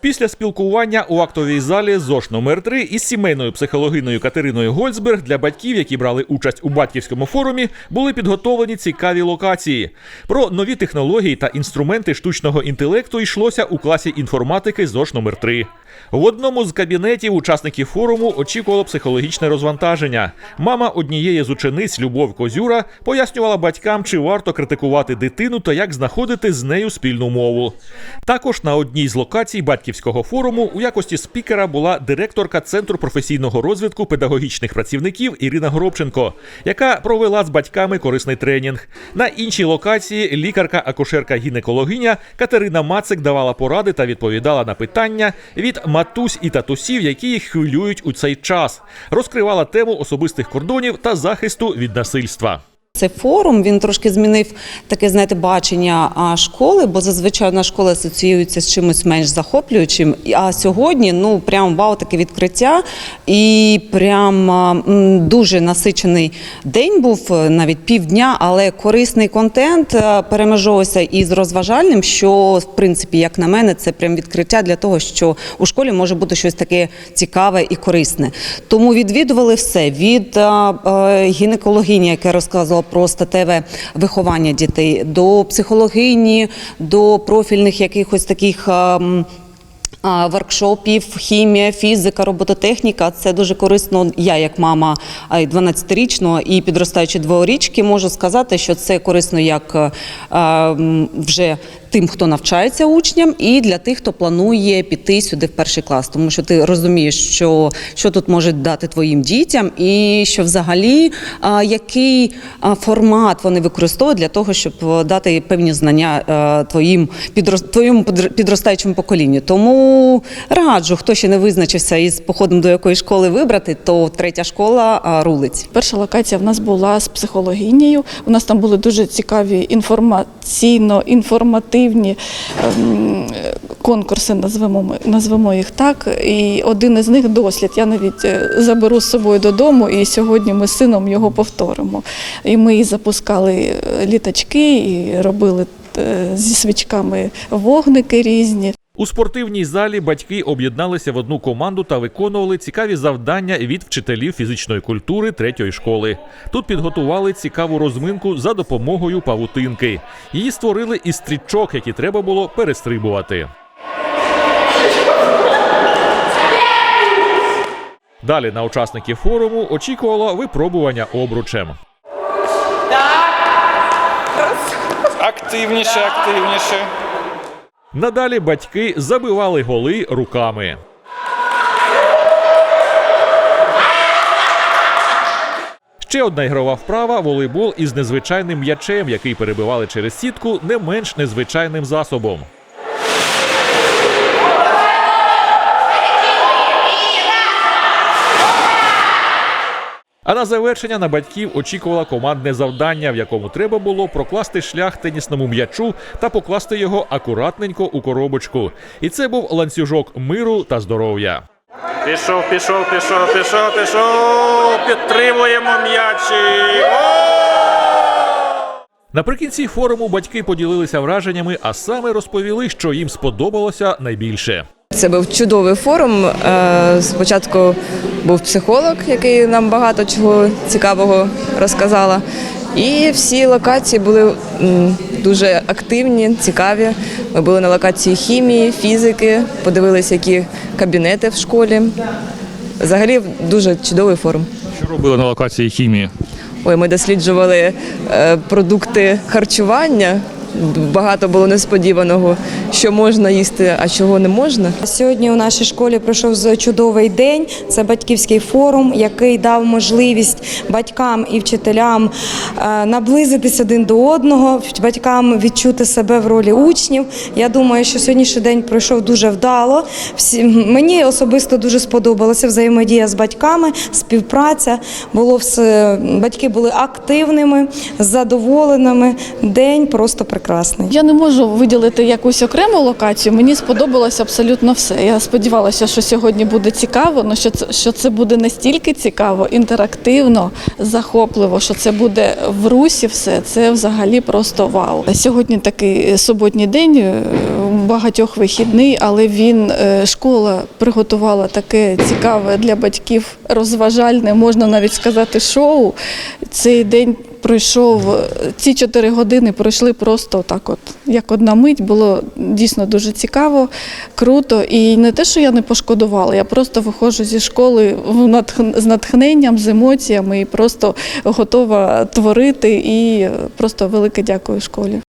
Після спілкування у актовій залі ЗОШ номер 3 із сімейною психологиною Катериною Гольцберг для батьків, які брали участь у батьківському форумі, були підготовлені цікаві локації. Про нові технології та інструменти штучного інтелекту йшлося у класі інформатики ЗОШ номер 3 В одному з кабінетів учасників форуму очікувало психологічне розвантаження. Мама однієї з учениць Любов Козюра пояснювала батькам, чи варто критикувати дитину та як знаходити з нею спільну мову. Також на одній з локацій батьківського форуму у якості спікера була директорка Центру професійного розвитку педагогічних працівників Ірина Гробченко, яка провела з батьками корисний тренінг. На іншій локації лікарка-акушерка-гінекологиня Катерина Мацик давала поради та відповідала на питання від матусь і татусів, які їх хвилюють у цей час. Розкривала тему особистих кордонів та захисту від насильства. Цей форум він трошки змінив таке, знаєте, бачення школи, бо зазвичай на школа асоціюється з чимось менш захоплюючим. А сьогодні ну прям вау, таке відкриття, і прям дуже насичений день був, е, навіть півдня, але корисний контент е, перемежовувався із розважальним, що в принципі, як на мене, це прям відкриття для того, що у школі може бути щось таке цікаве і корисне. Тому відвідували все від е, гінекологині, яка розказувала про статеве виховання дітей, до психологині, до профільних якихось таких. Воркшопів, хімія, фізика, робототехніка це дуже корисно. Я, як мама 12-річного і підростаючи дворічки, можу сказати, що це корисно як е, вже тим, хто навчається учням, і для тих, хто планує піти сюди в перший клас, тому що ти розумієш, що, що тут можуть дати твоїм дітям, і що взагалі який формат вони використовують для того, щоб е, дати певні знання е, твоїм підростаючому поколінню. Тому раджу, хто ще не визначився із походом до якої школи вибрати, то третя школа а, рулить. Перша локація в нас була з психологинею. У нас там були дуже цікаві інформаційно-інформативні ем, конкурси, назвемо, назвемо їх так. І один із них дослід. Я навіть е, заберу з собою додому, і сьогодні ми з сином його повторимо. І ми запускали е, літачки, і робили е, зі свічками вогники різні. У спортивній залі батьки об'єдналися в одну команду та виконували цікаві завдання від вчителів фізичної культури третьої школи. Тут підготували цікаву розминку за допомогою павутинки. Її створили із стрічок, які треба було перестрибувати. Далі на учасників форуму очікувало випробування обручем. Активніше, активніше. Надалі батьки забивали голи руками. Ще одна ігрова вправа волейбол із незвичайним м'ячем, який перебивали через сітку не менш незвичайним засобом. А на завершення на батьків очікувало командне завдання, в якому треба було прокласти шлях тенісному м'ячу та покласти його акуратненько у коробочку. І це був ланцюжок миру та здоров'я. Пішов, пішов, пішов, пішов, пішов. Підтримуємо м'ячі. Наприкінці форуму батьки поділилися враженнями, а саме розповіли, що їм сподобалося найбільше. Це був чудовий форум. Е, Спочатку був психолог, який нам багато чого цікавого розказала. І всі локації були дуже активні, цікаві. Ми були на локації хімії, фізики, подивилися, які кабінети в школі. Взагалі дуже чудовий форум. Що робили на локації хімії? Ой, ми досліджували е, продукти харчування. Багато було несподіваного, що можна їсти, а чого не можна. Сьогодні у нашій школі пройшов чудовий день. Це батьківський форум, який дав можливість батькам і вчителям е, наблизитись один до одного, батькам відчути себе в ролі учнів. Я думаю, що сьогоднішній день пройшов дуже вдало. Всі мені особисто дуже сподобалося взаємодія з батьками, співпраця. Було все батьки були активними, задоволеними. День просто прекрасний. Прекрасний. Я не можу виділити якусь окрему локацію. Мені сподобалось абсолютно все. Я сподівалася, що сьогодні буде цікаво, але що це, що це буде настільки цікаво, інтерактивно, захопливо, що це буде в русі все. Це взагалі просто вау. Сьогодні такий суботній день, е, багатьох вихідний, але він е, школа приготувала таке цікаве для батьків, розважальне, можна навіть сказати, шоу. Цей день пройшов ці чотири години пройшли просто так, от як одна мить. Було дійсно дуже цікаво, круто. І не те, що я не пошкодувала, я просто виходжу зі школи з натхненням, з емоціями і просто готова творити. І просто велике дякую школі.